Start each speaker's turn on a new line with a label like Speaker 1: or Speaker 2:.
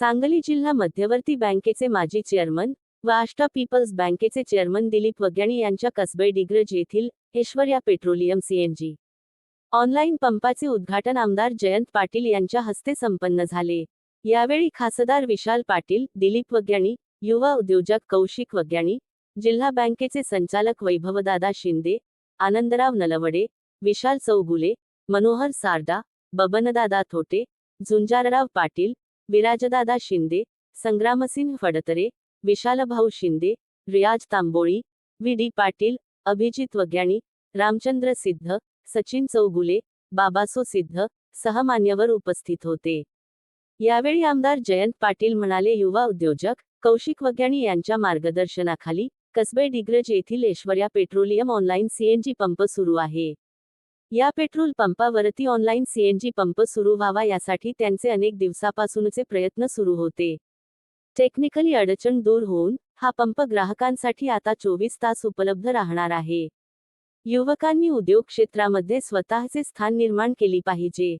Speaker 1: सांगली जिल्हा मध्यवर्ती बँकेचे माजी चेअरमन व आष्टा पीपल्स बँकेचे चेअरमन दिलीप वग्याणी यांच्या कसबे डिग्रज येथील ऐश्वर्या पेट्रोलियम सीएनजी ऑनलाईन पंपाचे उद्घाटन आमदार जयंत पाटील यांच्या हस्ते संपन्न झाले. यावेळी खासदार विशाल पाटील दिलीप वग्याणी युवा उद्योजक कौशिक वग्याणी जिल्हा बँकेचे संचालक वैभवदादा शिंदे आनंदराव नलवडे विशाल चौगुले मनोहर सारडा बबनदादा थोटे झुंजारराव पाटील विराजदादा शिंदे संग्रामसिंह फडतरे विशालभाऊ शिंदे रियाज तांबोळी व्ही. डी. पाटील अभिजित वग्याणी रामचंद्र सिद्ध सचिन चौगुले बाबासो सिद्ध सहमान्यवर उपस्थित होते. यावेळी आमदार जयंत पाटील म्हणाले युवा उद्योजक कौशिक वग्याणी यांच्या मार्गदर्शनाखाली कसबे डिग्रज येथील Aishwarya petroleum online CNG pump सुरू आहे. या पेट्रोल पंपावरती ऑनलाईन सीएनजी पंप सुरू व्हावा यासाठी त्यांचे अनेक दिवसापासूनचे प्रयत्न सुरू होते. टेक्निकली अडचण दूर होऊन हा पंप ग्राहकांसाठी आता चोवीस तास उपलब्ध राहणार आहे. युवकांनी उद्योग क्षेत्रामध्ये स्वतःचे स्थान निर्माण केली पाहिजे.